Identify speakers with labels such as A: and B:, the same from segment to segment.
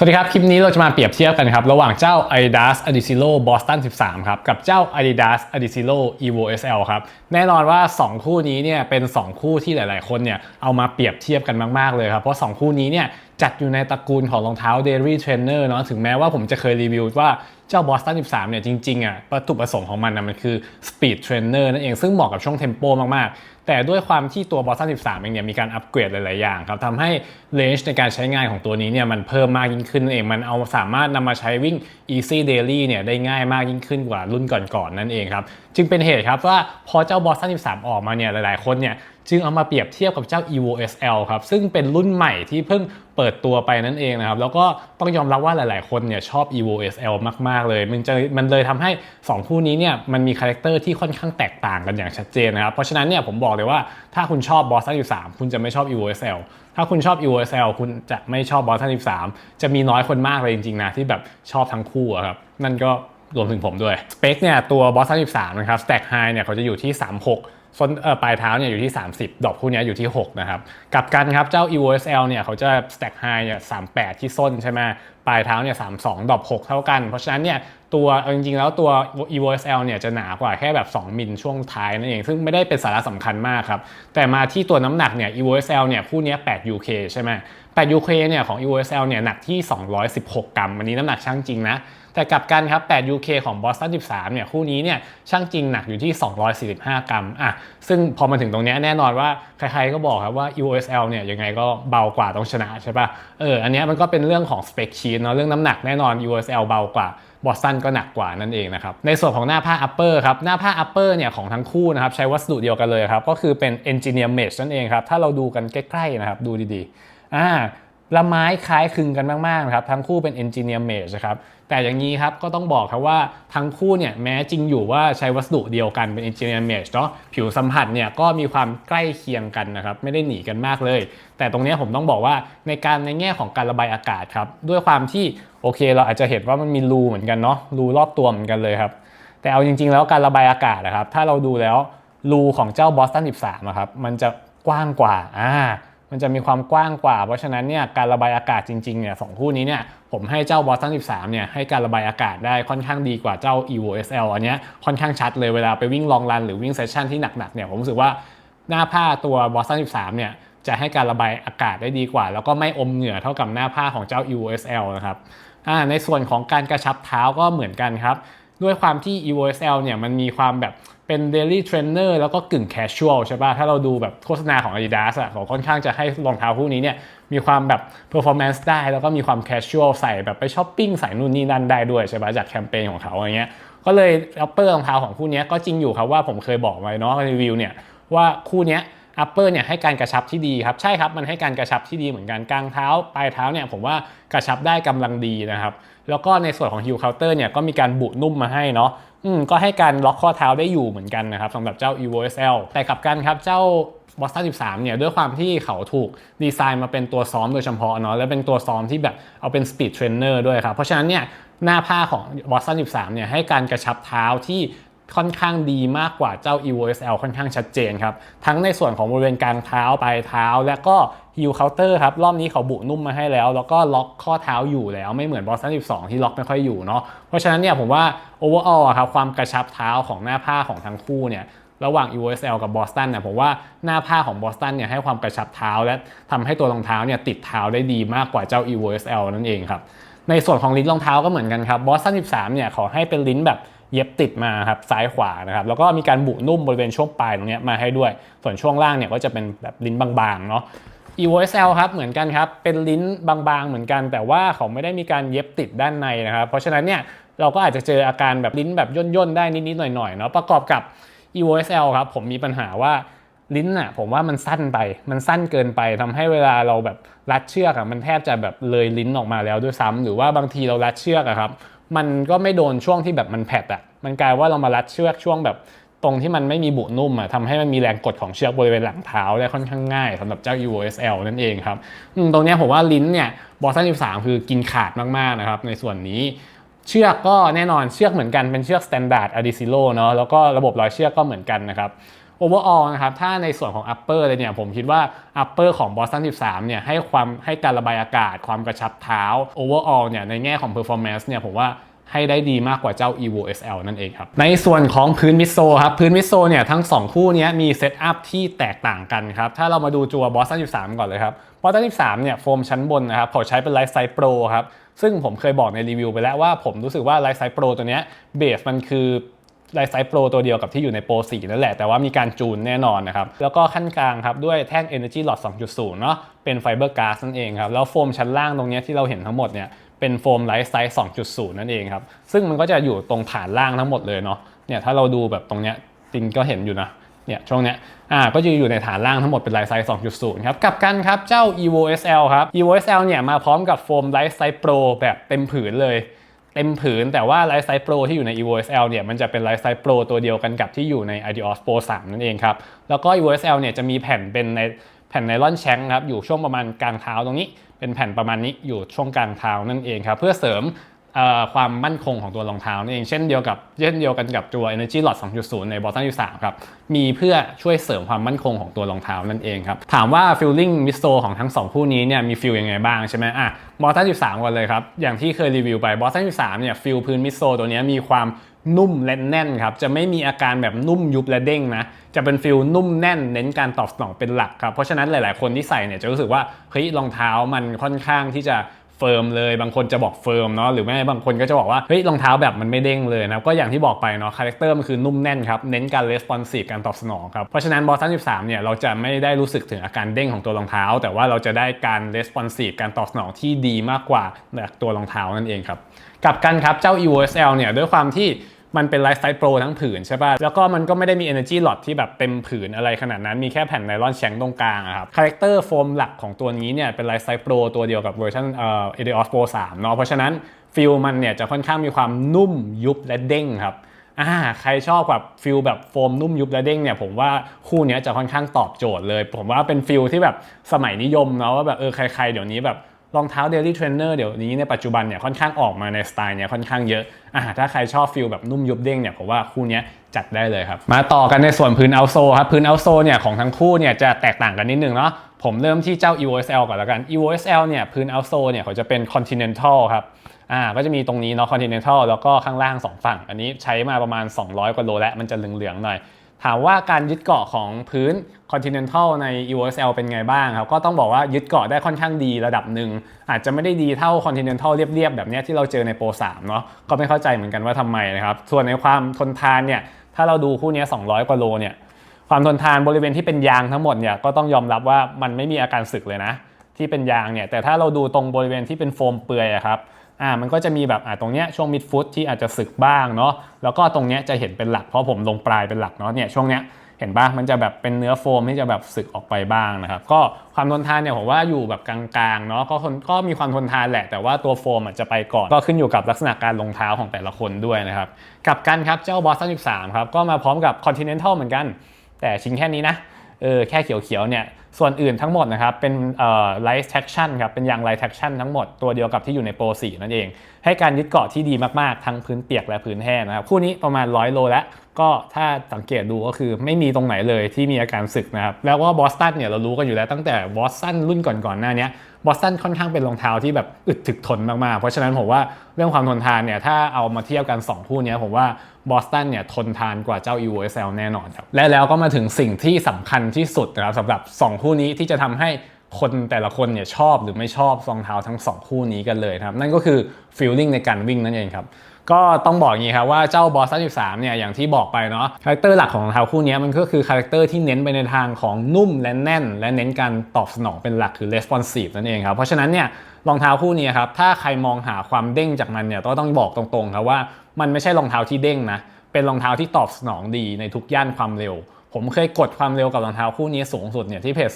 A: สวัสดีครับ คลิปนี้เราจะมาเปรียบเทียบกันครับ ระหว่างเจ้า Adidas Adizero Boston 13 ครับ กับเจ้า Adidas Adizero Evo SL ครับ แน่นอนว่า 2 คู่นี้เนี่ยเป็น 2 คู่ที่หลาย ๆ คนเนี่ยเอามาเปรียบเทียบกันมาก ๆ เลยครับ เพราะ 2 คู่นี้เนี่ยจัดอยู่ในตระกูลของรองเท้า Daily Trainer เนาะถึงแม้ว่าผมจะเคยรีวิวว่าเจ้า Boston 13 เนี่ยจริง ๆ อะวัตถุประสงค์ของมันนะมันคือ Speed Trainer นั่นเองซึ่งเหมาะกับช่วงเทมโปมาก ๆ แต่ด้วยความที่ตัว Boston 13 เองเนี่ยมีการอัปเกรดหลาย ๆ อย่างครับทำให้เลนจ์ในการใช้งานของตัวนี้เนี่ยมันเพิ่มมากยิ่งขึ้นเอง มันเอาสามารถนำมาใช้วิ่ง Easy Daily เนี่ยได้ง่ายมากยิ่งขึ้นกว่ารุ่นก่อน ๆ นั่นเองครับ จึงเป็นเหตุครับว่าพอเจ้า Boston 13 ออกมาเนี่ยหลาย ๆ คนเนี่ย จึงเอามาเปรียบเทียบกับเจ้า Evo SL ครับซึ่งเป็นรุ่นใหม่ที่เพิ่งเปิดตัวไปนั่นเองนะครับ แล้วก็ต้องยอมรับว่าหลายๆ คนเนี่ยชอบ Evo SL มาก ๆ เลย มันจะมันเลยทำให้ 2 คู่นี้เนี่ยมันมีคาแรคเตอร์ที่ค่อนข้างแตกต่างกันอย่างชัดเจนนะครับ เพราะฉะนั้นเนี่ยผมบอกเลยว่าถ้าคุณชอบ Boston 13 คุณจะไม่ชอบ Evo SL ถ้าคุณชอบ Evo SL คุณจะไม่ชอบ Boston 13 จะมีน้อยคนมากเลยจริงๆนะที่แบบชอบทั้งคู่อะครับนั่นก็รวมถึงผมด้วยสเปคเนี่ยตัว Boston 13นะครับ Stack High เนี่ยเขาจะอยู่ที่ 36 ส้นเออปลายเท้าเนี่ยอยู่ที่ 30 ดอกคู่นี้อยู่ที่ 6 นะครับกลับกันครับเจ้า EOSL เนี่ยเขาจะ stack high เนี่ย38 ที่ส้นใช่ไหมปลายเท้าเนี่ย32 ดอก 6 เท่ากัน เพราะฉะนั้นเนี่ยตัวจริงๆแล้วตัว EOSL เนี่ยจะหนากว่าแค่แบบ 2 มิลช่วงท้ายนั่นเอง ซึ่งไม่ได้เป็นสาระสำคัญมากครับ แต่มาที่ตัวน้ำหนักเนี่ย EOSL เนี่ยคู่นี้8 UK ใช่ไหม 8 UK เนี่ยของ Evo SL เนี่ยหนักที่ 216 กรัมอันนี้น้ำหนักช่างจริงนะแต่กลับกันครับ 8 UK ของ Boston 13 เนี่ย คู่นี้เนี่ย ช่างจริงหนักอยู่ที่ 245 กรัม อะ ซึ่งพอมาถึงตรงนี้แน่นอนว่า ใครๆ ก็บอกครับว่า EOSL เนี่ย ยังไงก็เบากว่าต้องชนะใช่ปะ่ะ เออ อันนี้มันก็เป็นเรื่องของ spec sheet เนาะ เรื่องน้ำหนักแน่นอน EOSL เบากว่าบอสตันก็หนักกว่านั่นเองนะครับ ในส่วนของหน้าผ้า upper ครับ หน้าผ้า upper เนี่ยของทั้งคู่นะครับ ใช้วัสดุเดียวกันเลยครับ ก็คือเป็น engineer mesh นั่นเองครับ ถ้าเราดูกันใกล้ๆนะครับ ดูดีๆ อ่าละไม้คล้ายคลึงกันมากๆนะครับทั้งคู่เป็น engineer mesh นะครับแต่อย่างนี้ครับก็ต้องบอกครับว่าทั้งคู่เนี่ยแม้จริงอยู่ว่าใช้วัสดุเดียวกันเป็น engineer mesh เนาะผิวสัมผัสเนี่ยก็มีความใกล้เคียงกันนะครับไม่ได้หนีกันมากเลย แต่ตรงนี้ผมต้องบอกว่าในการในแง่ของการระบายอากาศครับด้วยความที่โอเค เราอาจจะเห็นว่ามันมีรูเหมือนกันเนาะรูรอบตัวเหมือนกันเลยครับแต่เอาจริง ๆ แล้วการระบายอากาศนะครับถ้าเราดูแล้วรูของเจ้า Boston 13นะครับมันจะกว้างกว่าอ่า มันจะมีความกว้างกว่า เพราะฉะนั้นเนี่ยการระบายอากาศจริงๆเนี่ยสองคู่นี้เนี่ยผมให้เจ้า Boston 13เนี่ยให้การระบายอากาศได้ค่อนข้างดีกว่าเจ้า Evo SL อันเนี้ยค่อนข้างชัดเลยเวลาไปวิ่งลองรันหรือวิ่งเซสชั่นที่หนักๆเนี่ยผมรู้สึกว่าหน้าผ้าตัว Boston 13เนี่ยจะให้การระบายอากาศได้ดีกว่า แล้วก็ไม่อมเหงื่อเท่ากับหน้าผ้าของเจ้า Evo SL นะครับในส่วนของการกระชับเท้าก็เหมือนกันครับด้วยความที่ Evo SL เนี่ยมันมีความแบบ เป็น daily trainer แล้วก็กึ่ง casual ใช่ป่ะ ถ้าเราดูแบบโฆษณาของ Adidas อะเขาค่อนข้างจะให้รองเท้าคู่นี้เนี่ยมีความแบบ performance ได้ แล้วก็มีความ casual ใส่แบบไปช้อปปิ้งใส่นู่นนี่นั่นได้ด้วยใช่ป่ะ จากแคมเปญของเขาอย่างเงี้ย ก็เลยอัปเปอร์รองเท้าของคู่นี้ก็จริงอยู่ครับว่าผมเคยบอกไว้เนาะรีวิวเนี่ยว่าคู่นี้อัปเปอร์เนี่ยให้การกระชับที่ดีครับ ใช่ครับ มันให้การกระชับที่ดีเหมือนกันกลางเท้าปลายเท้าเนี่ยผมว่ากระชับได้กำลังดีนะครับ แล้วก็ในส่วนของฮิลเคาน์เตอร์เนี่ยก็มีการบุนุ่มมาให้เนาะอืมก็ให้การล็อกข้อเท้าได้อยู่เหมือนกันนะครับสำหรับเจ้า evo sl แต่กลับกันครับเจ้า Boston 13 เนี่ยด้วยความที่เขาถูกดีไซน์มาเป็นตัวซ้อมโดยเฉพาะเนาะและเป็นตัวซ้อมที่แบบเอาเป็น speed trainer ด้วยครับ เพราะฉะนั้นเนี่ยหน้าผ้าของ Boston 13 เนี่ยให้การกระชับเท้าที่ค่อนข้างดีมากกว่าเจ้า evo sl ค่อนข้างชัดเจนครับ ทั้งในส่วนของบริเวณกลางเท้าปลายเท้า และก็ heel counter ครับ รอบนี้เขาบุนุ่มมาให้แล้ว แล้วก็ล็อกข้อเท้าอยู่แล้วไม่เหมือน Boston 12 ที่ล็อกไม่ค่อยอยู่เนาะเพราะฉะนั้นเนี่ยผมว่า overall ครับความกระชับเท้าของหน้าผ้าของทั้งคู่เนี่ยระหว่าง EOSL กับ Boston เนี่ยผมว่าหน้าผ้าของ Boston เนี่ยให้ความกระชับเท้า และทำให้ตัวรองเท้าเนี่ยติดเท้าได้ดีมากกว่าเจ้า EOSL นั่นเองครับในส่วนของลิ้นรองเท้าก็เหมือนกันครับ Boston 13เนี่ยขอให้เป็นลิ้นแบบเย็บติดมาครับซ้ายขวานะครับแล้วก็มีการบุนุ่มบริเวณช่วงปลายตรงนี้มาให้ด้วย ส่วนช่วงล่างเนี่ยก็จะเป็นแบบลิ้นบางๆเนาะ Eosl ครับเหมือนกันครับ เป็นลิ้นบางๆเหมือนกัน แต่ว่าเขาไม่ได้มีการเย็บติดด้านในนะครับ เพราะฉะนั้นเนี่ยเราก็อาจจะเจออาการแบบลิ้นแบบย่นๆได้นิดๆหน่อยๆเนาะประกอบกับ Eosl ครับผมมีปัญหาว่าลิ้นอะผมว่ามันสั้นไป มันสั้นเกินไปทำให้เวลาเราแบบรัดเชือกอะมันแทบจะแบบเลยลิ้นออกมาแล้วด้วยซ้ำหรือว่าบางทีเรารัดเชือกอะครับ มันก็ไม่โดนช่วงที่แบบมันแผดอะมันกลายว่าเรามารัดเชือกช่วงแบบ ตรงที่มันไม่มีบุนุ่มอะทำให้มันมีแรงกดของเชือกบริเวณหลังเท้าได้ค่อนข้างง่ายสำหรับเจ้า evo sl นั่นเองครับตรงนี้ผมว่าลิ้นเนี่ยบอสตัน13คือกินขาดมากๆนะครับในส่วนนี้เชือกก็แน่นอนเชือกเหมือนกันเป็นเชือก standard a d i s i l o เนาะแล้วก็ระบบร้อยเชือกก็เหมือนกันนะครับ overall นะครับถ้าในส่วนของ upper เลยเนี่ยผมคิดว่า upper ของ Boston 13เนี่ยให้ความให้การระบายอากาศ ความกระชับเท้า overall เนี่ยในแง่ของ performance เนี่ยผมว่า ให้ได้ดีมากกว่าเจ้า evo sl นั่นเองครับ ในส่วนของพื้นมิโซครับ พื้นมิโซเนี่ยทั้ง 2 คู่นี้มีเซตอัพที่แตกต่างกันครับ ถ้าเรามาดูตัว Boston 13 ก่อนเลยครับ Boston 13 เนี่ยโฟมชั้นบนนะครับเขาใช้เป็น Light Size Pro ครับ ซึ่งผมเคยบอกในรีวิวไปแล้วว่าผมรู้สึกว่า Light Size Pro ตัวเนี้ยเบสมันคือไลท์ไซส์โปรตัวเดียวกับที่อยู่ในโปร4นั่นแหละแต่ว่ามีการจูนแน่นอนนะครับ แล้วก็ขั้นกลางครับ ด้วยแท่ง Energy Lot 2.0 เนาะเป็นไฟเบอร์ก๊าซนั่นเองครับ แล้วโฟมชั้นล่างตรงเนี้ที่เราเห็นทั้งหมดเนี่ย เป็นโฟมไลท์ไซส์ 2.0 นั่นเองครับ ซึ่งมันก็จะอยู่ตรงฐานล่างทั้งหมดเลยเนาะ เนี่ยถ้าเราดูแบบตรงเนี้ยจริงก็เห็นอยู่นะ เนี่ยช่วงเนี้ย อ่า ก็จะอยู่ในฐานล่างทั้งหมดเป็นไลท์ไซส์ 2.0 ครับ กับกันครับ เจ้า evo sl ครับ evo sl เนี่ยมาพร้อมกับโฟมไลท์ไซส์โปรแบบเต็มผืนเลย เต็มผืน แต่ว่าไลท์ไซส์โปรที่อยู่ใน evo sl เนี่ย มันจะเป็นไลท์ไซส์โปรตัวเดียวกันกับที่อยู่ใน ideos pro 3 นั่นเองครับ แล้วก็ evo sl เนี่ยจะมีแผ่นเป็นในแผ่นไนลอนแชงครับ อยู่ช่วงประมาณกลางเท้าตรงนี้ เป็นแผ่นประมาณนี้อยู่ช่วงกลางเท้านั่นเองครับเพื่อเสริมความมั่นคงของตัวรองเท้านั่นเองเช่นเดียวกับเช่นเดียวกันกับตัว Energy Lot 2.0 ใน Boston 13ครับมีเพื่อช่วยเสริมความมั่นคงของตัวรองเท้านั่นเองครับถามว่า feeling m i s o ของทั้ง 2 คู่นี้เนี่ยมี feel ยังไงบ้างใช่ไหมอะ Boston 13ก่อนเลยครับอย่างที่เคยรีวิวไป Boston 13เนี่ย feel พื้น m i s o ตัวนี้มีความ นุ่มและแน่นครับจะไม่มีอาการแบบนุ่มยุบและเด้งนะจะเป็นฟิลนุ่มแน่นเน้นการตอบสนองเป็นหลักครับเพราะฉะนั้นหลาย ๆ คนที่ใส่เนี่ยจะรู้สึกว่าเฮ้ยรองเท้ามันค่อนข้างที่จะเฟิร์มเลยบางคนจะบอกเฟิร์มเนาะหรือไม่บางคนก็จะบอกว่าเฮ้ยรองเท้าแบบมันไม่เด้งเลยนะก็อย่างที่บอกไปเนาะคาแรคเตอร์มันคือนุ่มแน่นครับเน้นการレスปอนซีฟการตอบสนองครับเพราะฉะนั้นบอสตัน13เนี่ยเราจะไม่ได้รู้สึกถึงอาการเด้งของตัวรองเท้า แต่ว่าเราจะได้การレスปอนซีฟการตอบสนองที่ดีมากกว่าจากตัวรองเท้านั่นเองครับ กลับกันครับเจ้า EOSL เนี่ยด้วยความที่มันเป็นไลฟ์สไตล์โปรทั้งผืนใช่ป่ะ แล้วก็มันก็ไม่ได้มี Energy Lot ที่แบบเต็มผืนอะไรขนาดนั้น มีแค่แผ่นไนลอนแชงตรงกลางครับ คาแรคเตอร์โฟมหลักของตัวนี้เนี่ยเป็นไลฟ์สไตล์โปรตัวเดียวกับเวอร์ชันเอ่อ Adios Pro 3 เนาะ เพราะฉะนั้นฟิลมันเนี่ยจะค่อนข้างมีความนุ่มยุบและเด้งครับอ่าใครชอบแบบฟิลแบบโฟมนุ่มยุบและเด้งเนี่ยผมว่าคู่เนี้ยจะค่อนข้างตอบโจทย์เลย ผมว่าเป็นฟิลที่แบบสมัยนิยมเนาะว่าแบบเออใครๆเดี๋ยวนี้แบบ รองเท้า Daily Trainer เดี๋ยวนี้ในปัจจุบันเนี่ยค่อนข้างออกมาในสไตล์เนี่ยค่อนข้างเยอะอ่าถ้าใครชอบฟิลแบบนุ่มยุบเด้งเนี่ยผมว่าคู่นี้จัดได้เลยครับ มาต่อกันในส่วนพื้นเอาโซครับพื้นเอาโซเนี่ยของทั้งคู่เนี่ยจะแตกต่างกันนิดนึงเนาะผมเริ่มที่เจ้า EOSL ก่อนแล้วกัน EOSL เนี่ยพื้นเอาโซเนี่ยเขาจะเป็น continental ครับอ่าก็จะมีตรงนี้เนาะ continental แล้วก็ข้างล่าง 2 ฝั่ง อันนี้ใช้มาประมาณ 200 กว่าโลแล้วมันจะเหลืองๆหน่อย ถามว่าการยึดเกาะของพื้น continental ใน EOSL เป็นไงบ้างครับ ก็ต้องบอกว่ายึดเกาะได้ค่อนข้างดีระดับหนึ่ง อาจจะไม่ได้ดีเท่า continental เรียบๆ แบบนี้ที่เราเจอใน pro 3เนาะก็ไม่เข้าใจเหมือนกันว่าทำไมนะครับ ส่วนในความทนทานเนี่ยถ้าเราดูคู่นี้ 200 กว่าโลเนี่ยความทนทานบริเวณที่เป็นยางทั้งหมดเนี่ยก็ต้องยอมรับว่ามันไม่มีอาการสึกเลยนะ ที่เป็นยางเนี่ยแต่ถ้าเราดูตรงบริเวณที่เป็นโฟมเปื่อยครับ อ่ามันก็จะมีแบบอ่าตรงเนี้ยช่วงมิดฟุตที่อาจจะสึกบ้างเนาะแล้วก็ตรงเนี้ยจะเห็นเป็นหลักเพราะผมลงปลายเป็นหลักเนาะเนี่ยช่วงเนี้ยเห็นปะมันจะแบบเป็นเนื้อโฟมที่จะแบบสึกออกไปบ้างนะครับก็ความทนทานเนี่ยผมว่าอยู่แบบกลางๆเนาะก็คนก็มีความทนทานแหละ แต่ว่าตัวโฟมอาจจะไปก่อน ก็ขึ้นอยู่กับลักษณะการลงเท้าของแต่ละคนด้วยนะครับกลับกันครับเจ้าบอสตัน13ครับก็มาพร้อมกับ Continental เหมือนกัน แต่ชิ้นแค่นี้นะเออแค่เขียวๆเนี่ย ส่วนอื่นทั้งหมดนะครับเป็นไลท์แท็กชั่นครับเป็นยางไลท์แท็กชั่นทั้งหมดตัวเดียวกับที่อยู่ในโปร4นั่นเอง ให้การยึดเกาะที่ดีมากๆ ทั้งพื้นเปียกและพื้นแห้งนะครับคู่นี้ประมาณ 100 โลแล้วก็ถ้าสังเกตดูก็คือไม่มีตรงไหนเลยที่มีอาการสึกนะครับแล้วว่าบอสตันเนี่ยเรารู้กันอยู่แล้วตั้งแต่บอสตันรุ่นก่อนๆหน้านี้ บอสตันค่อนข้างเป็นรองเท้าที่แบบอึดถึกทนมากๆ เพราะฉะนั้นผมว่าเรื่องความทนทานเนี่ยถ้าเอามาเทียบกัน 2 คู่นี้ผมว่าบอสตันเนี่ยทนทานกว่าเจ้า e v s l แน่นอนครับ และแล้วก็มาถึงสิ่งที่สำคัญที่สุดนะครับสำหรับ 2 คู่นี้ที่จะทำให้คนแต่ละคนเนี่ยชอบหรือไม่ชอบรองเท้าทั้ง 2 คู่นี้กันเลยครับ นั่นก็คือฟีลลิ่งในการวิ่งนั่นเองครับ ก็ต้องบอกอย่างนี้ครับว่าเจ้าบอสตัน13เนี่ยอย่างที่บอกไปเนาะคาแรคเตอร์หลักของรองเท้าคู่นี้มันก็คือคาแรคเตอร์ที่เน้นไปในทางของนุ่มและแน่น และเน้นการตอบสนองเป็นหลักคือ responsive นั่นเองครับเพราะฉะนั้นเนี่ยรองเท้าคู่นี้ครับถ้าใครมองหาความเด้งจากมันเนี่ยก็ต้องบอกตรงๆครับว่ามันไม่ใช่รองเท้าที่เด้งนะเป็นรองเท้าที่ตอบสนองดีในทุกย่านความเร็ว ผมเคยกดความเร็วกับรองเท้าคู่นี้สูงสุดเนี่ยที่เพจ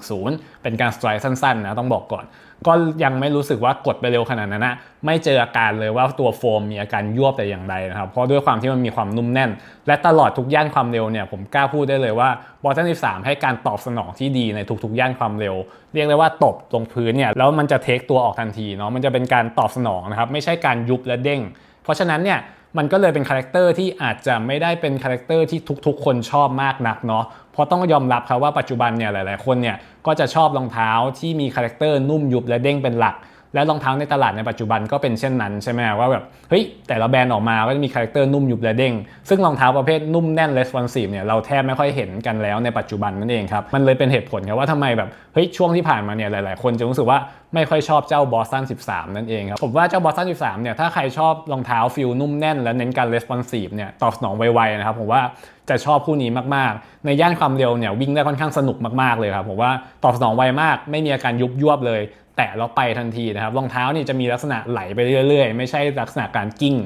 A: 2.10 เป็นการสไตร์สั้นๆนะต้องบอกก่อน ก็ยังไม่รู้สึกว่ากดไปเร็วขนาดนั้นนะไม่เจออาการเลยว่าตัวโฟมมีอาการยวบแต่อย่างใดนะครับ เพราะด้วยความที่มันมีความนุ่มแน่น และตลอดทุกย่านความเร็วเนี่ยผมกล้าพูดได้เลยว่าบอตัน13 ให้การตอบสนองที่ดีในทุกๆย่านความเร็ว เรียกได้ว่าตบลงพื้นเนี่ยแล้วมันจะเทคตัวออกทันทีเนาะมันจะเป็นการตอบสนองนะครับไม่ใช่การยุบและเด้ง เพราะฉะนั้นเนี่ย มันก็เลยเป็นคาแรคเตอร์ที่อาจจะไม่ได้เป็นคาแรคเตอร์ที่ทุกๆ คนชอบมากนักเนาะเพราะต้องยอมรับครับว่าปัจจุบันเนี่ยหลาย ๆ คนเนี่ยก็จะชอบรองเท้าที่มีคาแรคเตอร์นุ่มยุบและเด้งเป็นหลัก และรองเท้าในตลาดในปัจจุบันก็เป็นเช่นนั้นใช่ไหมว่าแบบเฮ้ยแต่ละแบรนด์ออกมาก็จะมีคาแรคเตอร์นุ่มยุบและเด้งซึ่งรองเท้าประเภทนุ่มแน่น responsive เนี่ยเราแทบไม่ค่อยเห็นกันแล้วในปัจจุบันนั่นเองครับมันเลยเป็นเหตุผลครับว่าทำไมแบบเฮ้ยช่วงที่ผ่านมาเนี่ยหลาย ๆ คนจะรู้สึกว่าไม่ค่อยชอบเจ้า Boston 13 นั่นเองครับผมว่าเจ้า Boston 13เนี่ยถ้าใครชอบรองเท้าฟิลนุ่มแน่น และเน้นการ responsive เนี่ยตอบสนองไว ๆ นะครับผมว่าจะชอบคู่นี้มาก ๆ ในย่านความเร็วเนี่ยวิ่งได้ค่อนข้างสนุกมาก ๆ เลยครับผมว่าตอบสนองไวมาก ไม่มีอาการยุบยวบเลย แตะแล้วไปทันทีนะครับรองเท้านี่จะมีลักษณะไหลไปเรื่อยๆ ไม่ใช่ลักษณะการกิ้ง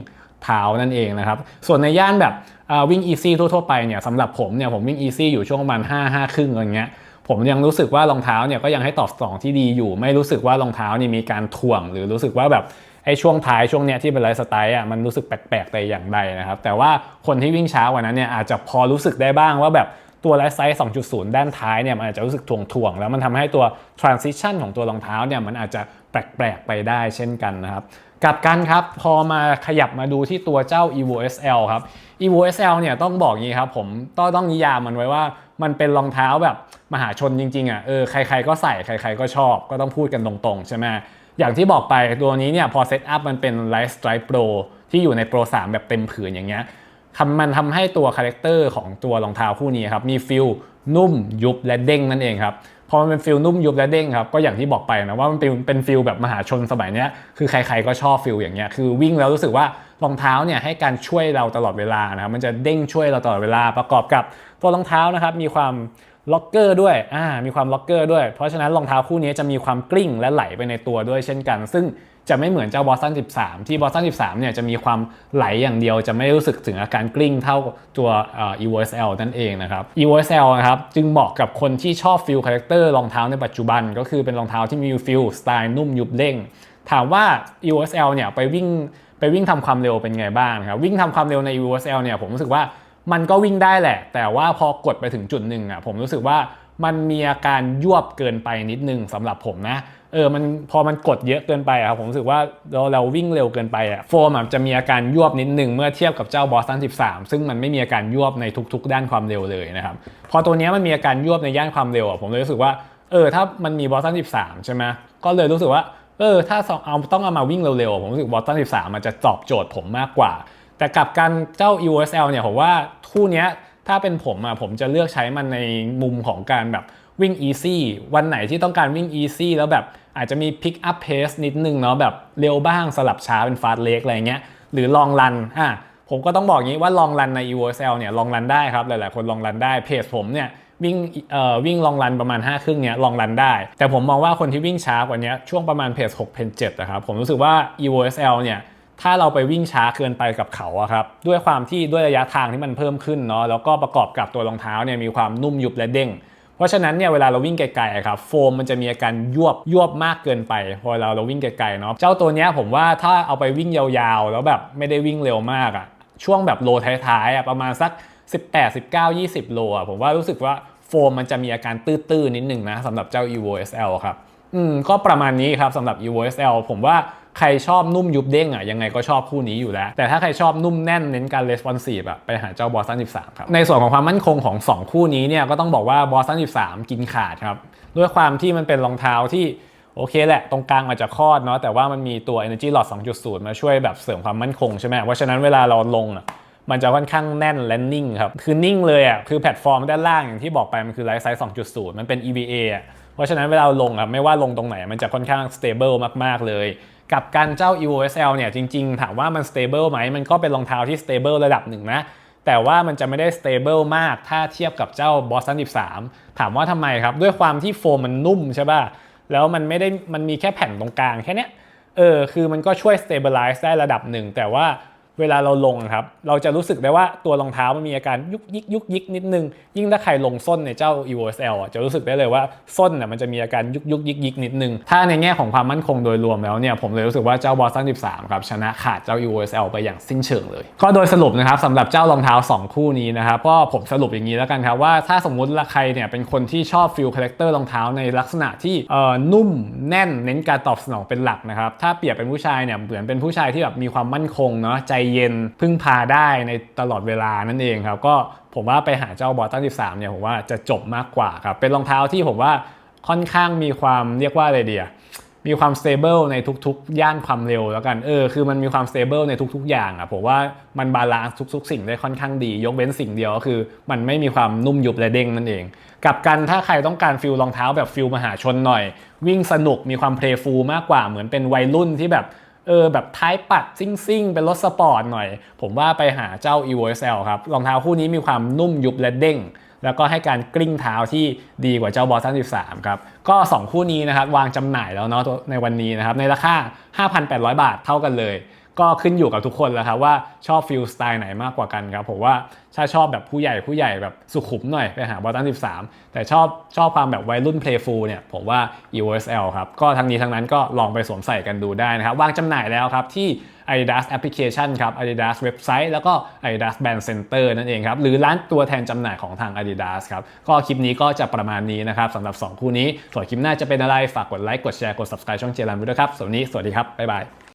A: เท้านั่นเองนะครับ ส่วนในย่านแบบวิ่งอีซี่ทั่วๆไปเนี่ยสำหรับผมเนี่ยผมวิ่งอีซี่อยู่ช่วงประมาณ5 5ครึ่งอะไรเงี้ยผมยังรู้สึกว่ารองเท้าเนี่ยก็ยังให้ตอบสนองที่ดีอยู่ ไม่รู้สึกว่ารองเท้านี่มีการถ่วง หรือรู้สึกว่าแบบไอ้ช่วงท้ายช่วงเนี้ยที่เป็นไลฟ์สไตล์อะมันรู้สึกแปลกๆแต่อย่างใดนะครับแต่ว่าคนที่วิ่งช้ากว่านั้นเนี่ยอาจจะพอรู้สึกได้บ้างว่าแบบ ตัวไลฟ์ไตล์2.0 ด้านท้ายเนี่ยมันอาจจะรู้สึกถ่วงๆ แล้วมันทำให้ตัว transition ของตัวรองเท้าเนี่ยมันอาจจะแปลกๆ ไปได้เช่นกันนะครับกับกันครับ พอมาขยับมาดูที่ตัวเจ้า evo sl ครับ evo sl เนี่ยต้องบอกงี้ครับผมต้องต้องนิยามมันไว้ว่ามันเป็นรองเท้าแบบมหาชนจริงๆอะเออใครๆก็ใส่ใครๆก็ชอบ ก็ต้องพูดกันตรงๆ ใช่ไหมอย่างที่บอกไปตัวนี้เนี่ยพอเซตอัพมันเป็น Light Stripe Pro ที่อยู่ใน Pro 3 แบบเต็มผืนอย่างเงี้ย มันทำให้ตัวคาแรคเตอร์ของตัวรองเท้าคู่นี้ครับมีฟิลนุ่มยุบและเด้งนั่นเองครับพอมันเป็นฟิลนุ่มยุบและเด้งครับก็อย่างที่บอกไปนะว่ามันเป็นเป็นฟิลแบบมหาชนสมัยนี้คือใครๆก็ชอบฟิลอย่างเงี้ยคือวิ่งแล้วรู้สึกว่ารองเท้าเนี่ยให้การช่วยเราตลอดเวลานะครับมันจะเด้งช่วยเราตลอดเวลาประกอบกับตัวรองเท้านะครับมีความล็อกเกอร์ด้วยอ่ามีความล็อกเกอร์ด้วย เพราะฉะนั้นรองเท้าคู่นี้จะมีความกลิ้งและไหลไปในตัวด้วยเช่นกัน ซึ่ง จะไม่เหมือนเจ้า Boston 13 ที่ Boston 13เนี่ยจะมีความไหลอย่างเดียวจะไม่รู้สึกถึงอาการกลิ้งเท่าตัว evo sl นั่นเองนะครับ evo sl นะครับจึงเหมาะกับคนที่ชอบฟิลคาแรคเตอร์รองเท้าในปัจจุบัน ก็คือเป็นรองเท้าที่มีฟิลสไตล์นุ่มยุบเด้งถามว่า evo sl เนี่ยไปวิ่งไปวิ่งทำความเร็วเป็นไงบ้างครับวิ่งทำความเร็วใน evo sl เนี่ยผมรู้สึกว่ามันก็วิ่งได้แหละ แต่ว่าพอกดไปถึงจุดหนึ่งอะผมรู้สึกว่ามันมีอาการยวบเกินไปนิดนึงสำหรับผมนะ เออมันพอมันกดเยอะเกินไปอะครับผมรู้สึกว่าเราเราวิ่งเร็วเกินไปอะโฟมจะมีอาการยวบนิดหนึ่งเมื่อเทียบกับเจ้าบอสตัน13 ซึ่งมันไม่มีอาการยวบในทุก ๆ ด้านความเร็วเลยนะครับพอตัวนี้มันมีอาการยวบในย่านความเร็วอะผมเลยรู้สึกว่าเออถ้ามันมีบอสตัน13 ใช่ไหมก็เลยรู้สึกว่าเออถ้าเอาต้องเอามาวิ่งเร็วๆ ผมรู้สึกบอสตัน13 มันจะตอบโจทย์ผมมากกว่า แต่กับการเจ้า EOSL เนี่ยผมว่าคู่นี้ถ้าเป็นผมอะผมจะเลือกใช้มันในมุมของการแบบวิ่ง easy วันไหนที่ต้องการวิ่ง easy แล้วแบบ อาจจะมี pick up pace นิดนึงเนาะแบบเร็วบ้างสลับช้าเป็น fast leg อะไรเงี้ยหรือ long run อะผมก็ต้องบอกงี้ว่า long run ใน EOSL เนี่ย long run ได้ครับหลายๆ คน long run ได้เพจผมเนี่ยวิ่งเอ่อวิ่ง long run ประมาณ5ครึ่งเนี่ย long run ได้ แต่ผมมองว่าคนที่วิ่งช้ากว่านี้ช่วงประมาณเพจ6เพจ7นะครับผมรู้สึกว่า EOSL เนี่ยถ้าเราไปวิ่งช้าเกินไปกับเขาอะครับด้วยความที่ด้วยระยะทางที่มันเพิ่มขึ้นเนาะแล้วก็ประกอบกับตัวรองเท้าเนี่ยมีความนุ่มยุบและเด้ง เพราะฉะนั้นเนี่ยเวลาเราวิ่งไกลๆครับโฟมมันจะมีอาการยวบยวบมากเกินไปพอเราเราวิ่งไกลๆเนาะเจ้าตัวเนี้ยผมว่าถ้าเอาไปวิ่งยาวๆ แล้วแบบไม่ได้วิ่งเร็วมากอะช่วงแบบโลท้ายๆอะประมาณสัก 18 19 20 โลอะผมว่ารู้สึกว่าโฟมมันจะมีอาการตื้อๆนิดหนึ่งนะสำหรับเจ้า evo sl ครับอืมก็ประมาณนี้ครับสำหรับ evo sl ผมว่า ใครชอบนุ่มยุบเด้งอะยังไงก็ชอบคู่นี้อยู่แล้ว แต่ถ้าใครชอบนุ่มแน่นเน้นการ responsive อะไปหาเจ้าบอสตัน13ครับในส่วนของความมั่นคงของ 2 คู่นี้เนี่ยก็ต้องบอกว่าบอสตัน13 กินขาดครับด้วยความที่มันเป็นรองเท้าที่โอเคแหละ ตรงกลางอาจจะคอดเนาะแต่ว่ามันมีตัว energy lot 2.0 มาช่วยแบบเสริมความมั่นคงใช่ไหมเพราะฉะนั้นเวลาเราลงอะมันจะค่อนข้างแน่นและนิ่งครับ คือนิ่งเลยอะคือแพลตฟอร์มด้านล่างอย่างที่บอกไปมันคือไลท์ไซส์2.0 มันเป็น EVA อะเพราะฉะนั้นเวลาลงอะไม่ว่าลงตรงไหน มันจะค่อนข้าง stable มาก ๆ เลย กับการเจ้า EOSL เนี่ยจริงๆ ถามว่ามัน stable ไหม มันก็เป็นรองเท้าที่ stable ระดับหนึ่งนะ แต่ว่ามันจะไม่ได้ stable มากถ้าเทียบกับเจ้า Boston 13 ถามว่าทำไมครับ ด้วยความที่โฟมมันนุ่มใช่ป่ะ แล้วมันไม่ได้มันมีแค่แผ่นตรงกลางแค่นี้เออคือมันก็ช่วย stabilize ได้ระดับหนึ่งแต่ว่า เวลาเราลงครับ เราจะรู้สึกได้ว่าตัวรองเท้ามันมีอาการยุกยิกยุกยิกนิดนึง ยิ่งถ้าใครลงส้นในเจ้า EOSL อะจะรู้สึกได้เลยว่าส้นน่ะมันจะมีอาการยุกยุกยิกยิกนิดนึง ถ้าในแง่ของความมั่นคงโดยรวมแล้วเนี่ยผมเลยรู้สึกว่าเจ้า Boston 13 ครับชนะขาดเจ้า EOSL ไปอย่างสิ้นเชิงเลย ก็โดยสรุปนะครับสำหรับเจ้ารองเท้า 2 คู่นี้นะครับก็ผมสรุปอย่างนี้แล้วกันครับว่าถ้าสมมุติละใครเนี่ยเป็นคนที่ชอบฟิลคาแรคเตอร์รองเท้าในลักษณะที่เอ่อนุ่มแน่นเน้นการตอบสนองเป็นหลักนะครับถ้าเปรียบเป็นผู้ชายเนี่ยเหมือนเป็นผู้ชายที่แบบมีความมั่นคงเนาะใจเย็นพึ่งพาได้ในตลอดเวลานั่นเองครับ ก็ผมว่าไปหาเจ้าบอสตัน13เนี่ยผมว่าจะจบมากกว่าครับ เป็นรองเท้าที่ผมว่าค่อนข้างมีความเรียกว่าอะไรเดียมีความ stable ในทุกๆ ย่านความเร็วแล้วกัน เออ คือมันมีความ stable ในทุก ๆ อย่างอะผมว่ามันบาลานซ์ทุก ๆ สิ่งได้ค่อนข้างดี ยกเว้นสิ่งเดียวก็คือ มันไม่มีความนุ่มยุบและเด้งนั่นเอง กับกันถ้าใครต้องการฟิลรองเท้าแบบฟิลมหาชนหน่อย วิ่งสนุกมีความเพลย์ฟูลมากกว่าเหมือนเป็นวัยรุ่นที่แบบ เออแบบท้ายปัดซิ่งซิ่งๆเป็นรถสปอร์ตหน่อย ผมว่าไปหาเจ้า evo sl ครับรองเท้าคู่นี้มีความนุ่มยุบและเด้งแล้วก็ให้การกลิ้งเท้าที่ดีกว่าเจ้าบอสตัน13 ครับ ก็ 2 คู่นี้นะครับ วางจำหน่ายแล้วเนาะในวันนี้นะครับ ในราคา 5,800 บาทเท่ากันเลย ก็ขึ้นอยู่กับทุกคนแล้วครับว่าชอบฟิลสไตล์ไหนมากกว่ากันครับผมว่าถ้าชอบแบบผู้ใหญ่ผู้ใหญ่แบบสุขุมหน่อยไปหาบอตัน13 แต่ชอบชอบความแบบวัยรุ่นเพลย์ฟูลเนี่ยผมว่า EOSL ครับ ก็ทั้งนี้ทั้งนั้นก็ลองไปสวมใส่กันดูได้นะครับ วางจำหน่ายแล้วครับที่ Adidas Application ครับ Adidas เว็บไซต์แล้วก็ Adidas Brand Center นั่นเองครับ หรือร้านตัวแทนจำหน่ายของทาง Adidas ครับ ก็คลิปนี้ก็จะประมาณนี้นะครับสำหรับ 2 คู่นี้ส่วนคลิปหน้าจะเป็นอะไรฝากกดไลค์กดแชร์กด subscribe ช่องเจรันด้วยครับสำหรับวันนี้สวัสดีครับบ๊ายบาย